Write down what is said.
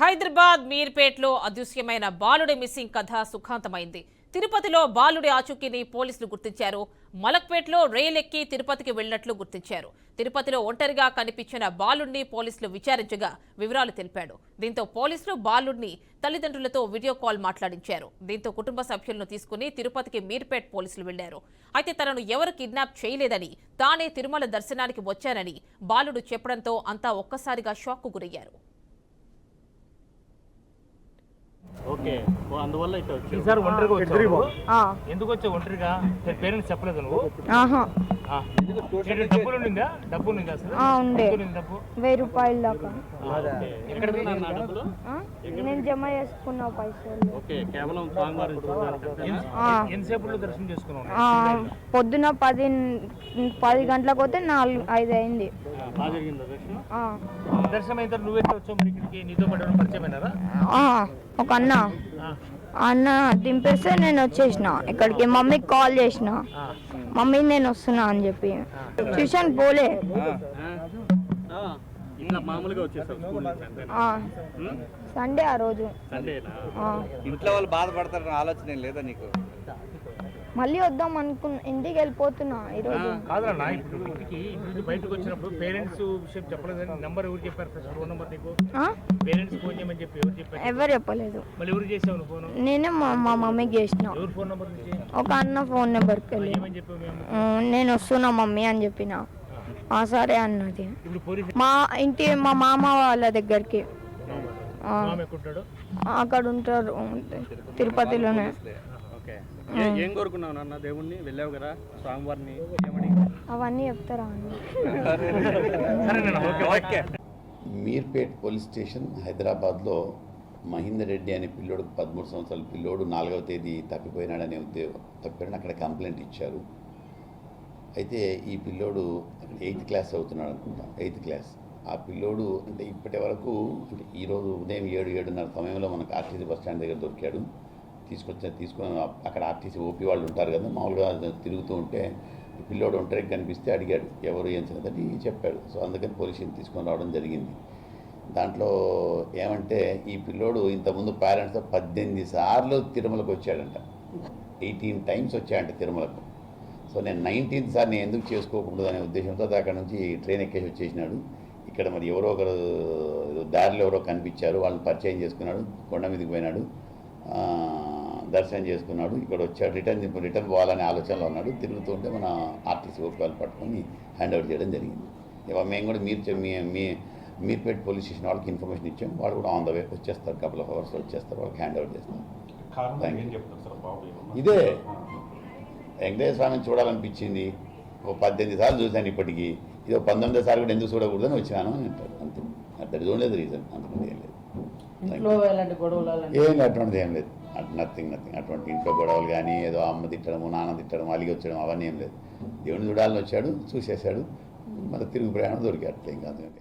హైదరాబాద్ మీర్పేట్లో అదృశ్యమైన బాలుడి మిస్సింగ్ కథ సుఖాంతమైంది. తిరుపతిలో బాలుడి ఆచూకీని పోలీసులు గుర్తించారు. మలక్పేట్లో రైల్ ఎక్కి తిరుపతికి వెళ్ళినట్లు గుర్తించారు. తిరుపతిలో ఒంటరిగా కనిపించిన బాలుడిని పోలీసులు విచారించగా వివరాలు తెలిపాడు. దీంతో పోలీసులు బాలుడిని తల్లిదండ్రులతో వీడియో కాల్ మాట్లాడించారు. దీంతో కుటుంబ సభ్యులను తీసుకుని తిరుపతికి మీర్పేట్ పోలీసులు వెళ్ళారు అయితే తనను ఎవరు కిడ్నాప్ చేయలేదని తానే తిరుమల దర్శనానికి వచ్చానని బాలుడు చెప్పడంతో అంతా ఒక్కసారిగా షాక్కు గురయ్యారు. Okay. ఓకే. అందువల్ల ఇట్లా వచ్చావు. ఈసారి ఒంటరిగా వచ్చావు ఎందుకు వచ్చావు ఒంటరిగా? పేరెంట్స్ చెప్పలేదు నువ్వు? ఆహా. ఆ. నీకు డబ్బులు ఉండిందా? డబ్బు ఉండిందా అసలు? ఆ, ఉండే. డబ్బు వెయ్యి రూపాయల దాకా. ఎక్కడ నా డబ్బులు? ఆ? నేను జమ చేసుకున్న పైసలు. ఓకే కేవలం ఎంతసేపులో దర్శనం చేసుకున్నావు? ఆ, పొద్దున పది పది గంటలకు పోతే నాలుగు ఐదు అయింది. దర్శనం? అయిన తర్వాత వచ్చావు? మరి ఇక్కడికి నీతో ఎవరైనా పరిచయం అయినారా? ఆ, ఒక అన్న. అన్న దింపేస్తే నేను వచ్చేసిన. ఇక్కడికి మమ్మీకి కాల్ చేసిన. మమ్మీ నేను వస్తున్నా అని చెప్పి. ట్యూషన్ పోలే? సండే ఆ రోజు. ఇంట్లో వాళ్ళు బాధపడతారన్న ఆలోచన లేదా నీకు? మళ్ళీ వద్దాం అనుకున్న ఇంటికి వెళ్ళిపోతున్నా ఈరోజు. కాదన్నా ఇప్పుడు ఇంటికి బయటకు వచ్చినప్పుడు పేరెంట్స్ విషయం చెప్పలేదు నెంబర్ ఎవరు చెప్పారు ఫస్ట్ ఫోన్ నెంబర్ నీకు? పేరెంట్స్ ఫోన్ చేయమని చెప్పి ఎవరు చెప్పారు? ఎవరు చెప్పలేదు. మళ్ళీ ఎవరు చేసావు ఫోన్? నేనే మా మా మమ్మీకి చేసిన. ఎవరు ఫోన్ నెంబర్ ఒక అన్న ఫోన్ నెంబర్కి వెళ్ళి. ఏమని చెప్పావు మేము "ఉమ్, నేను వస్తున్నా మమ్మీ అని చెప్పిన. "ఆ, సరే అన్నది. మా ఇంటి మా మామ వాళ్ళ దగ్గరికి. అక్కడ ఉంటారు తిరుపతిలోనే. ఏ- కోరుకున్నావు నాన్న? దేవుణ్ణి వెళ్ళావు కదా స్వామివారిని ఏమని? అవన్నీ చెప్తారా మీర్పేట్ పోలీస్ స్టేషన్ హైదరాబాద్లో మహేందర్ రెడ్డి అనే పిల్లోడు పదమూడు సంవత్సరాల పిల్లోడు నాలుగవ తేదీ తప్పిపోయినాడనే ఉద్యోగం తప్పిపోయిన అక్కడ కంప్లైంట్ ఇచ్చారు. అయితే ఈ పిల్లోడు అక్కడ ఎయిత్ క్లాస్ అవుతున్నాడు అనుకుంటా ఎయిత్ క్లాస్. ఆ పిల్లోడు అంటే ఇప్పటి వరకు అంటే ఈరోజు ఉదయం ఏడు ఏడున్నర సమయంలో మనకు ఆర్టీసీ బస్ స్టాండ్ దగ్గర దొరికాడు. తీసుకొచ్చా తీసుకొని అక్కడ ఆర్టీసీ ఓపీ వాళ్ళు ఉంటారు కదా మామూలుగా తిరుగుతూ ఉంటే పిల్లోడు ఒంటరికి కనిపిస్తే అడిగాడు ఎవరు ఏం సంగతి చెప్పాడు. సో అందుకని పోలీసుని తీసుకొని రావడం జరిగింది. దాంట్లో ఏమంటే ఈ పిల్లోడు ఇంతకుముందు పేరెంట్స్తో పద్దెనిమిది సార్లు తిరుమలకు వచ్చాడంట. ఎయిటీన్ టైమ్స్ వచ్చాయంట తిరుమలకు. సో నేను నైన్టీన్త్ సార్ నేను ఎందుకు చేసుకోకూడదు అనే ఉద్దేశంతో అక్కడ నుంచి ట్రైన్ ఎక్కేసి వచ్చేసినాడు. ఇక్కడ మరి ఎవరో ఒకరు దారిలో ఎవరో కనిపించారు వాళ్ళని పరిచయం చేసుకున్నాడు కొండ మీదకి పోయినాడు. దర్శనం చేసుకున్నాడు. ఇక్కడ వచ్చాడు. రిటర్న్ రిటర్న్ పోవాలనే ఆలోచనలో ఉన్నాడు. తిరుగుతూ ఉంటే మన ఆర్టీసీ ఓపికలు పట్టుకొని హ్యాండ్ ఓవర్ చేయడం జరిగింది. ఇవాళ మేము కూడా మీరు చె- మీ మీ మీర్పేట్ పోలీస్ స్టేషన్ వాళ్ళకి ఇన్ఫర్మేషన్ ఇచ్చాం. వాళ్ళు కూడా ఆన్ ద వే వచ్చేస్తారు. కపుల్ ఆఫ్ అవర్స్ వచ్చేస్తారు. వాళ్ళకి హ్యాండ్ ఓవర్ you. ఇదే. వెంకటేశ్వర స్వామిని చూడాలనిపించింది ఓ పద్దెనిమిది సార్లు చూశాను ఇప్పటికీ. ఇది ఒక పంతొమ్మిదో సార్లు కూడా ఎందుకు చూడకూడదని వచ్చినాను అని అంటారు అంతే. That is only reason. అంతకుముందు ఏం లేదు. ఏం అటువంటిది ఏం లేదు. నథింగ్ నథింగ్ అటువంటి ఇంట్లో గొడవలు కానీ ఏదో అమ్మ తిట్టడము నాన్న తిట్టడము అలిగి వచ్చడం అవన్నీ ఏం లేదు. దేవుని చూడాలని వచ్చాడు చూసేశాడు. మళ్ళీ తిరుగు ప్రయాణం దొరికాడు. ఇంకా